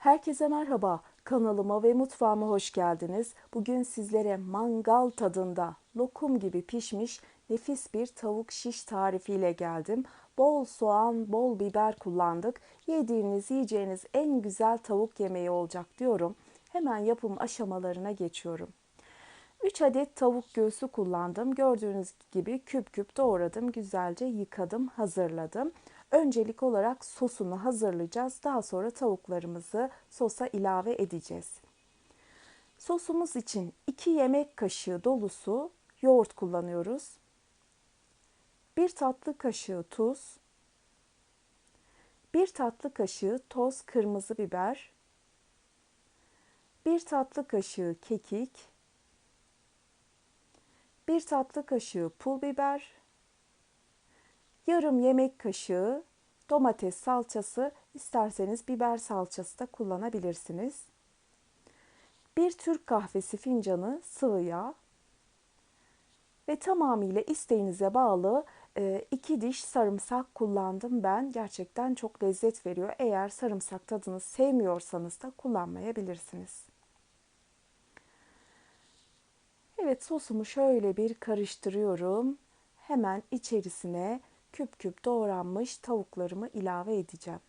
Herkese merhaba. Kanalıma ve mutfağıma hoş geldiniz. Bugün sizlere mangal tadında lokum gibi pişmiş nefis bir tavuk şiş tarifiyle geldim. Bol soğan, bol biber kullandık. Yediğiniz, yiyeceğiniz en güzel tavuk yemeği olacak diyorum. Hemen yapım aşamalarına geçiyorum. 3 adet tavuk göğsü kullandım. Gördüğünüz gibi küp küp doğradım. Güzelce yıkadım, hazırladım. Öncelik olarak sosunu hazırlayacağız. Daha sonra tavuklarımızı sosa ilave edeceğiz. Sosumuz için 2 yemek kaşığı dolusu yoğurt kullanıyoruz. 1 tatlı kaşığı tuz, 1 tatlı kaşığı toz kırmızı biber, 1 tatlı kaşığı kekik, 1 tatlı kaşığı pul biber, yarım yemek kaşığı domates salçası, isterseniz biber salçası da kullanabilirsiniz. Bir Türk kahvesi fincanı sıvı yağ ve tamamıyla isteğinize bağlı e, iki diş sarımsak kullandım ben. Gerçekten çok lezzet veriyor. Eğer sarımsak tadını sevmiyorsanız da kullanmayabilirsiniz. Evet sosumu şöyle bir karıştırıyorum. Hemen içerisine küp küp doğranmış tavuklarımı ilave edeceğim.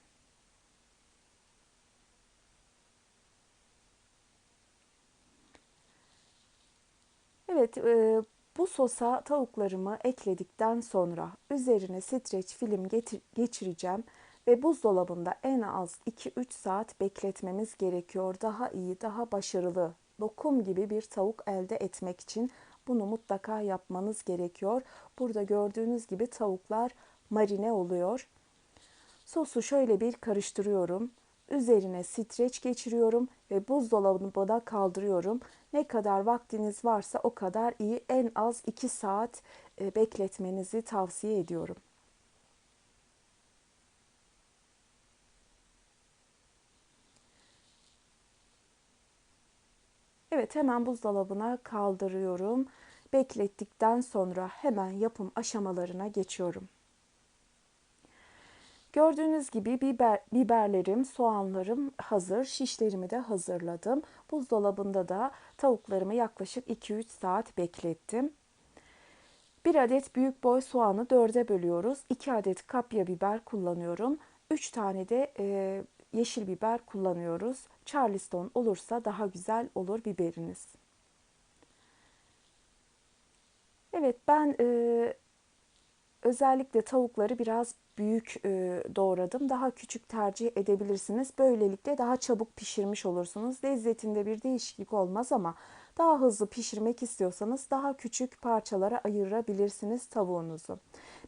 Evet, e, bu sosa tavuklarımı ekledikten sonra üzerine streç film getir, geçireceğim ve buzdolabında en az 2-3 saat bekletmemiz gerekiyor. Daha iyi, daha başarılı, lokum gibi bir tavuk elde etmek için bunu mutlaka yapmanız gerekiyor. Burada gördüğünüz gibi tavuklar marine oluyor. Sosu şöyle bir karıştırıyorum. Üzerine streç geçiriyorum ve buzdolabına kaldırıyorum. Ne kadar vaktiniz varsa o kadar iyi. En az 2 saat e, bekletmenizi tavsiye ediyorum. Evet hemen buzdolabına kaldırıyorum. Beklettikten sonra hemen yapım aşamalarına geçiyorum. Gördüğünüz gibi biber, biberlerim, soğanlarım hazır. Şişlerimi de hazırladım. Buzdolabında da tavuklarımı yaklaşık 2-3 saat beklettim. 1 adet büyük boy soğanı 4'e bölüyoruz. 2 adet kapya biber kullanıyorum. 3 tane de e, yeşil biber kullanıyoruz. Charleston olursa daha güzel olur biberiniz. Evet ben e, özellikle tavukları biraz büyük e, doğradım. Daha küçük tercih edebilirsiniz. Böylelikle daha çabuk pişirmiş olursunuz. Lezzetinde bir değişiklik olmaz ama daha hızlı pişirmek istiyorsanız daha küçük parçalara ayırabilirsiniz tavuğunuzu.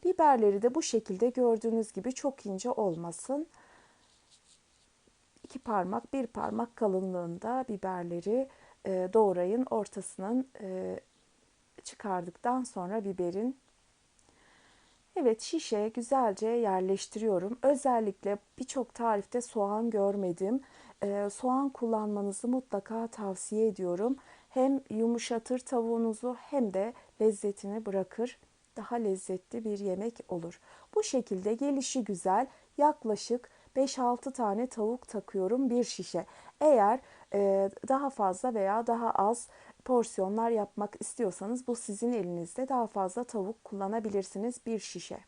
Biberleri de bu şekilde gördüğünüz gibi çok ince olmasın. İki parmak, bir parmak kalınlığında biberleri e, doğrayın. Ortasının e, çıkardıktan sonra biberin Evet şişe güzelce yerleştiriyorum. Özellikle birçok tarifte soğan görmedim. Ee, soğan kullanmanızı mutlaka tavsiye ediyorum. Hem yumuşatır tavuğunuzu hem de lezzetini bırakır. Daha lezzetli bir yemek olur. Bu şekilde gelişi güzel yaklaşık 5-6 tane tavuk takıyorum bir şişe. Eğer e, daha fazla veya daha az porsiyonlar yapmak istiyorsanız bu sizin elinizde daha fazla tavuk kullanabilirsiniz bir şişe.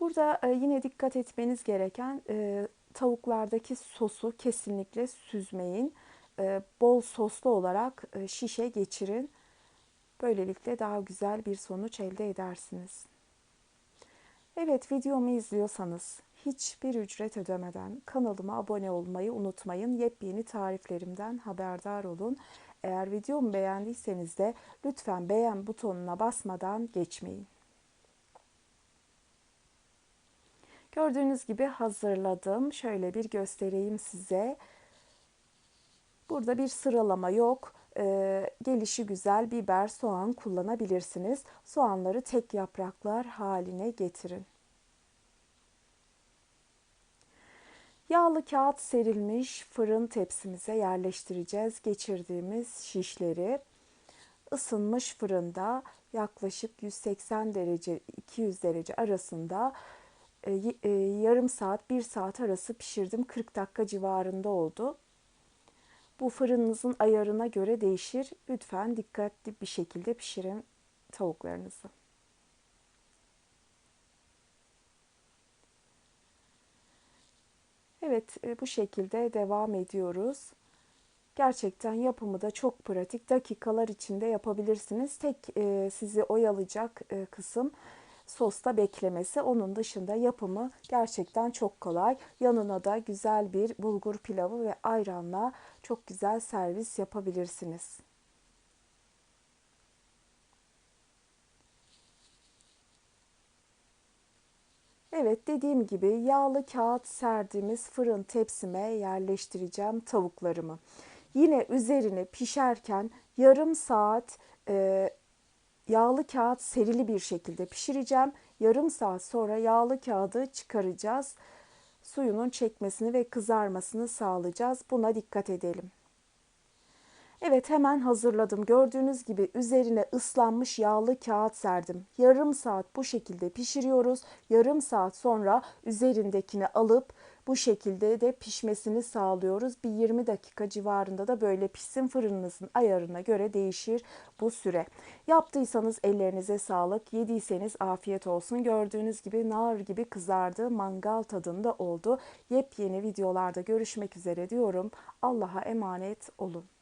Burada e, yine dikkat etmeniz gereken e, tavuklardaki sosu kesinlikle süzmeyin. E, bol soslu olarak şişe geçirin. Böylelikle daha güzel bir sonuç elde edersiniz. Evet videomu izliyorsanız hiçbir ücret ödemeden kanalıma abone olmayı unutmayın. Yepyeni tariflerimden haberdar olun. Eğer videomu beğendiyseniz de lütfen beğen butonuna basmadan geçmeyin. Gördüğünüz gibi hazırladım. Şöyle bir göstereyim size. Burada bir sıralama yok. Ee, gelişi güzel biber, soğan kullanabilirsiniz. Soğanları tek yapraklar haline getirin. Yağlı kağıt serilmiş fırın tepsimize yerleştireceğiz geçirdiğimiz şişleri. Isınmış fırında yaklaşık 180 derece 200 derece arasında e, e, yarım saat, bir saat arası pişirdim. 40 dakika civarında oldu. Bu fırınınızın ayarına göre değişir. Lütfen dikkatli bir şekilde pişirin tavuklarınızı. Evet, e, bu şekilde devam ediyoruz. Gerçekten yapımı da çok pratik. Dakikalar içinde yapabilirsiniz. Tek e, sizi oyalayacak e, kısım sosta beklemesi. Onun dışında yapımı gerçekten çok kolay. Yanına da güzel bir bulgur pilavı ve ayranla çok güzel servis yapabilirsiniz. Evet dediğim gibi yağlı kağıt serdiğimiz fırın tepsime yerleştireceğim tavuklarımı. Yine üzerine pişerken yarım saat e, yağlı kağıt serili bir şekilde pişireceğim. Yarım saat sonra yağlı kağıdı çıkaracağız. Suyunun çekmesini ve kızarmasını sağlayacağız. Buna dikkat edelim. Evet hemen hazırladım. Gördüğünüz gibi üzerine ıslanmış yağlı kağıt serdim. Yarım saat bu şekilde pişiriyoruz. Yarım saat sonra üzerindekini alıp bu şekilde de pişmesini sağlıyoruz. Bir 20 dakika civarında da böyle pişsin. Fırınınızın ayarına göre değişir bu süre. Yaptıysanız ellerinize sağlık. Yediyseniz afiyet olsun. Gördüğünüz gibi nar gibi kızardı. Mangal tadında oldu. Yepyeni videolarda görüşmek üzere diyorum. Allah'a emanet olun.